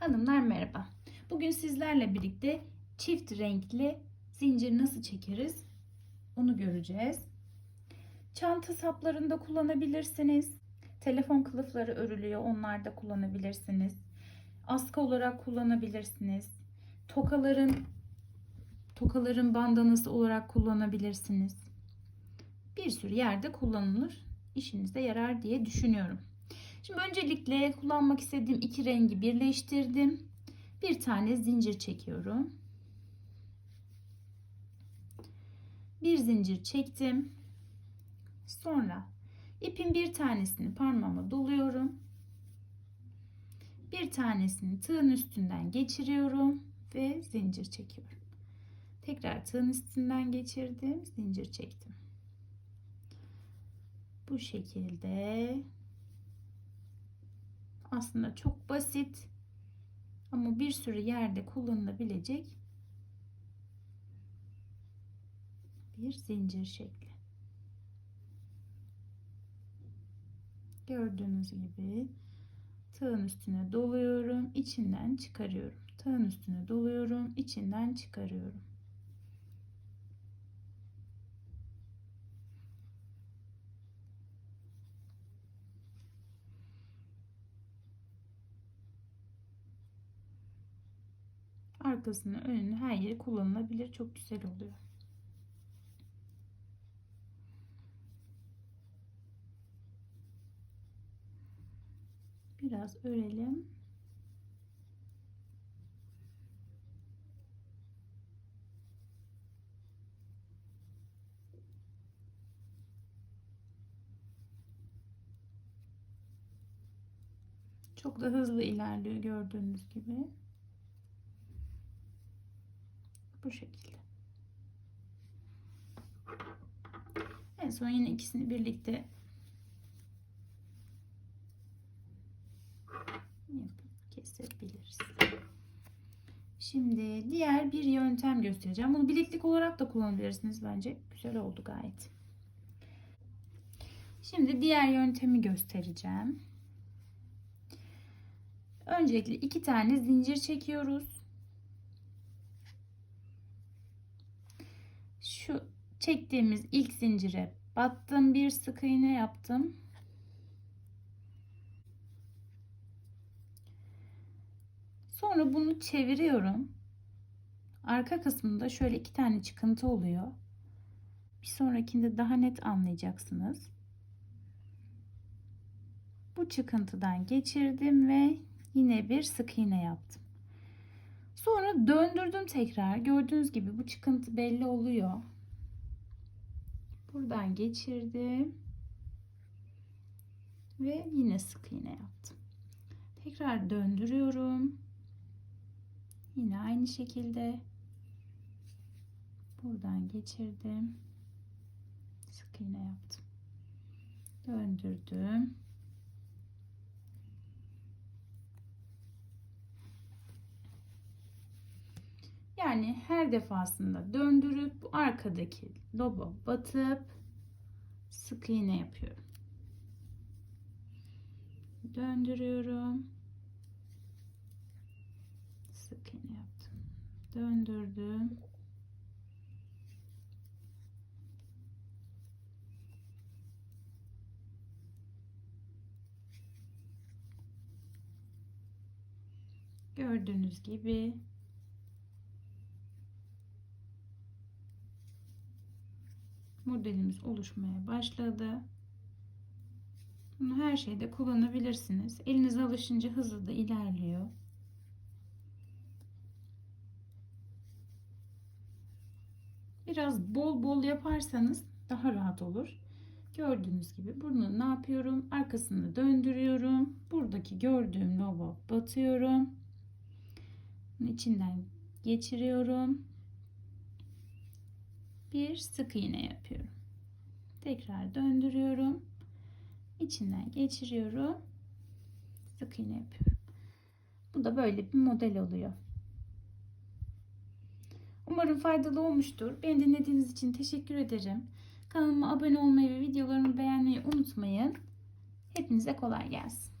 Hanımlar merhaba. Bugün sizlerle birlikte çift renkli zincir nasıl çekeriz onu göreceğiz. Çanta saplarında kullanabilirsiniz. Telefon kılıfları örülüyor onlarda kullanabilirsiniz. Askı olarak kullanabilirsiniz. Tokaların tokaların bandanası olarak kullanabilirsiniz. Bir sürü yerde kullanılır. İşinize yarar diye düşünüyorum. Şimdi öncelikle kullanmak istediğim iki rengi birleştirdim. Bir tane zincir çekiyorum. Bir zincir çektim. Sonra ipin bir tanesini parmağıma doluyorum. Bir tanesini tığın üstünden geçiriyorum ve zincir çekiyorum. Tekrar tığın üstünden geçirdim, zincir çektim. Bu şekilde aslında çok basit ama bir sürü yerde kullanılabilecek bir zincir şekli. Gördüğünüz gibi tığın üstüne doluyorum, içinden çıkarıyorum. Tığın üstüne doluyorum, içinden çıkarıyorum. Arkasını önünü her yeri kullanılabilir. Çok güzel oluyor. Biraz örelim. Çok da hızlı ilerliyor gördüğünüz gibi bu şekilde. En son yine ikisini birlikte kesebiliriz. Şimdi diğer bir yöntem göstereceğim. Bunu bileklik olarak da kullanabilirsiniz bence. Güzel oldu gayet. Şimdi diğer yöntemi göstereceğim. Öncelikle iki tane zincir çekiyoruz. Şu çektiğimiz ilk zincire battım. Bir sık iğne yaptım. Sonra bunu çeviriyorum. Arka kısmında şöyle iki tane çıkıntı oluyor. Bir sonrakinde daha net anlayacaksınız. Bu çıkıntıdan geçirdim ve yine bir sık iğne yaptım. Sonra döndürdüm tekrar. Gördüğünüz gibi bu çıkıntı belli oluyor. Buradan geçirdim. Ve yine sık iğne yaptım. Tekrar döndürüyorum. Yine aynı şekilde buradan geçirdim. Sık iğne yaptım. Döndürdüm. Yani her defasında döndürüp arkadaki loba batıp sık iğne yapıyorum. Döndürüyorum. Sık iğne yaptım. Döndürdüm. Gördüğünüz gibi modelimiz oluşmaya başladı. Bunu her şeyde kullanabilirsiniz. Eliniz alışınca hızlı da ilerliyor. Biraz bol bol yaparsanız daha rahat olur. Gördüğünüz gibi bunu ne yapıyorum? Arkasını döndürüyorum. Buradaki gördüğüm logo batıyorum. İçinden geçiriyorum bir sık iğne yapıyorum. Tekrar döndürüyorum. İçinden geçiriyorum. Sık iğne yapıyorum. Bu da böyle bir model oluyor. Umarım faydalı olmuştur. Beni dinlediğiniz için teşekkür ederim. Kanalıma abone olmayı ve videolarımı beğenmeyi unutmayın. Hepinize kolay gelsin.